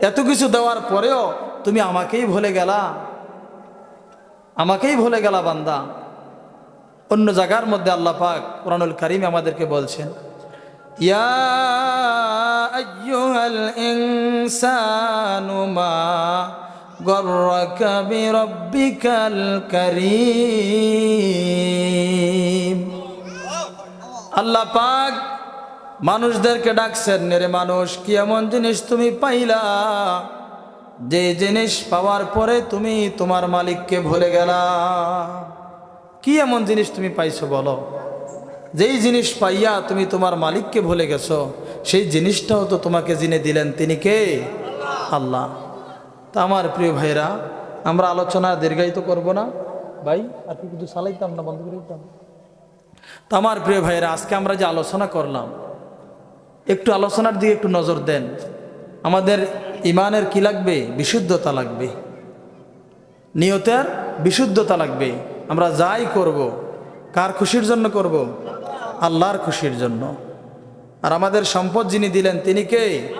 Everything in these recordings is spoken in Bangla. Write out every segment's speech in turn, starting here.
এত কিছু দেওয়ার পরেও তুমি আমাকেই ভুলে গেলা। আমাকেই ভুলে গেলা বান্দা। অন্য জায়গার মধ্যে আল্লাহ পাক কোরআনুল করিম আমাদেরকে বলছেন আল্লাহ পাক মানুষদেরকে ডাকছেন নেরে মানুষ, কি এমন জিনিস তুমি পাইলা? যে জিনিস পাওয়ার পরে তুমি তোমার মালিককে ভুলে গেলা। কি এমন জিনিস তুমি পাইছো বলো? যেই জিনিস পাইয়া তুমি তোমার মালিককে ভুলে গেছো, সেই জিনিসটাও তো তোমাকে জিনে দিলেন, তিনি কে? আল্লাহ। তা আমার প্রিয় ভাইরা আমরা আলোচনা দীর্ঘায়িত করব না। ভাই, আর কি কিছু চালাইতাম না, বন্ধ করে দিতাম? তো আমার প্রিয় ভাইরা আজকে আমরা যে আলোচনা করলাম একটু আলোচনার দিকে একটু নজর দেন। আমাদের ইমানের কি লাগবে? বিশুদ্ধতা লাগবে। নিয়তের বিশুদ্ধতা লাগবে। আমরা যাই করব কার খুশির জন্য করব? আল্লাহর খুশির জন্য। আর আমাদের সম্পদ যিনি দিলেন তিনি কে?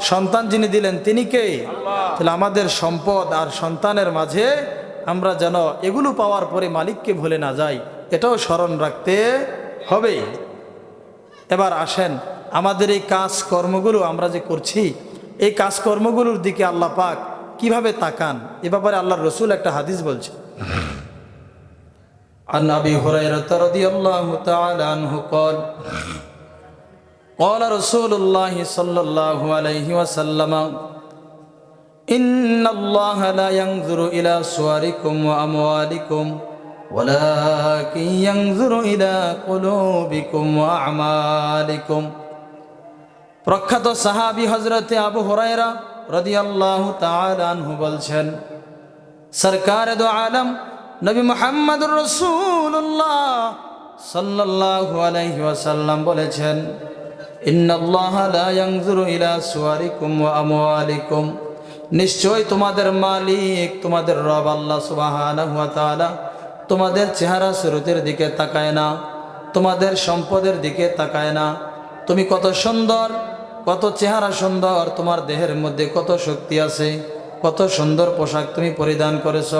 সন্তান যিনি দিলেন তিনি কে? তাহলে আমাদের সম্পদ আর সন্তানের মাঝে আমরা যেন এগুলো পাওয়ার পরে মালিককে ভুলে না যাই এটাও স্মরণ রাখতে হবে। এবার আসেন আমাদের এই কাজ কর্মগুলো আমরা যে করছি এই কাজকর্মগুলোর দিকে আল্লাহ পাক কিভাবে তাকান এ ব্যাপারে আল্লাহর রসুল একটা হাদিস বলছে عن ابي هريره رضي الله تعالى عنه قال قال رسول الله صلى الله عليه وسلم ان الله لا ينظر الى صوركم واموالكم ولكن ينظر الى قلوبكم واعمالكم প্রখ্যাত সাহাবী হজরতে আবু হরাইরা রদিয়াল্লাহু তাআলা আনহু বলছেন, সরকার দো আলম, নবী মোহাম্মদুর রসুল্লাহ সাল্লাল্লাহু আলাইহি ওয়াসাল্লাম বলেছেন নিশ্চয় তোমাদের মালিক, তোমাদের রব আল্লাহ তাআলা তোমাদের চেহারা সুরতের দিকে তাকায় না, তোমাদের সম্পদের দিকে তাকায় না। তুমি কত সুন্দর কত চেহারা সুন্দর, তোমার দেহের মধ্যে কত শক্তি আছে, কত সুন্দর পোশাক তুমি পরিধান করেছ।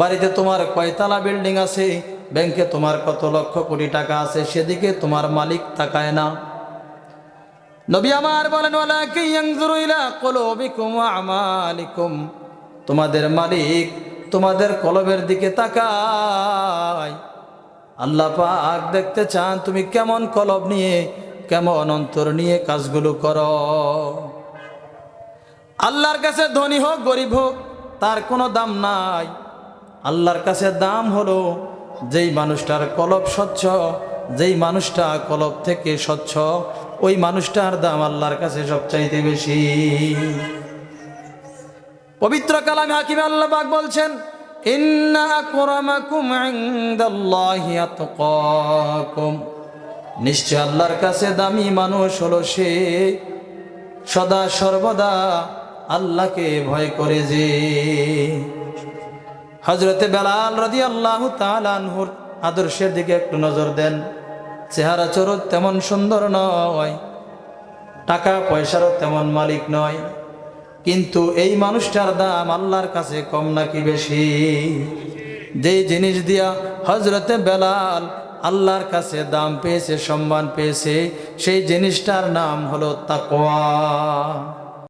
বাড়িতে তোমার কয়তলা বিল্ডিং আছে, ব্যাংকে তোমার কত লক্ষ কোটি টাকা আছে, সেদিকে তোমার মালিক তাকায় না। নবী আমার বলেন তোমাদের মালিক তোমাদের কলবের দিকে তাকায়। আল্লাহ পাক দেখতে চান তুমি কেমন কলব নিয়ে কেমন অন্তর নিয়ে কাজগুলো কর। আল্লাহর কাছে ধনী হোক, গরিব হোক, তার কোনো দাম নাই। আল্লাহর কাছে দাম হলো, যেই মানুষটার কলব স্বচ্ছ, যেই মানুষটা কলব থেকে স্বচ্ছ, ওই মানুষটার দাম আল্লাহর কাছে সবচাইতে বেশি। পবিত্র কালামে হাকিম আল্লাহ পাক বলছেন, ইন্না আকরামাকুম ইনদাল্লাহি আতকাকুম। নিশ্চয় আল্লাহর কাছে দামি মানুষ হলো সে। সদা সর্বদা আল্লাহকে ভয় করে যে। হজরতে বেলাল রদি আল্লাহ তালানহুর আদর্শের দিকে একটু নজর দেন। চেহারা চরত তেমন সুন্দর নয়, টাকা পয়সারও তেমন মালিক নয়। কিন্তু এই মানুষটার দাম আল্লাহর কাছে কম নাকি বেশি? যেই জিনিস দিয়া হজরতে বেলাল আল্লাহর কাছে দাম পেয়েছে, সম্মান পেয়েছে, সেই জিনিসটার নাম হলো তাকওয়া।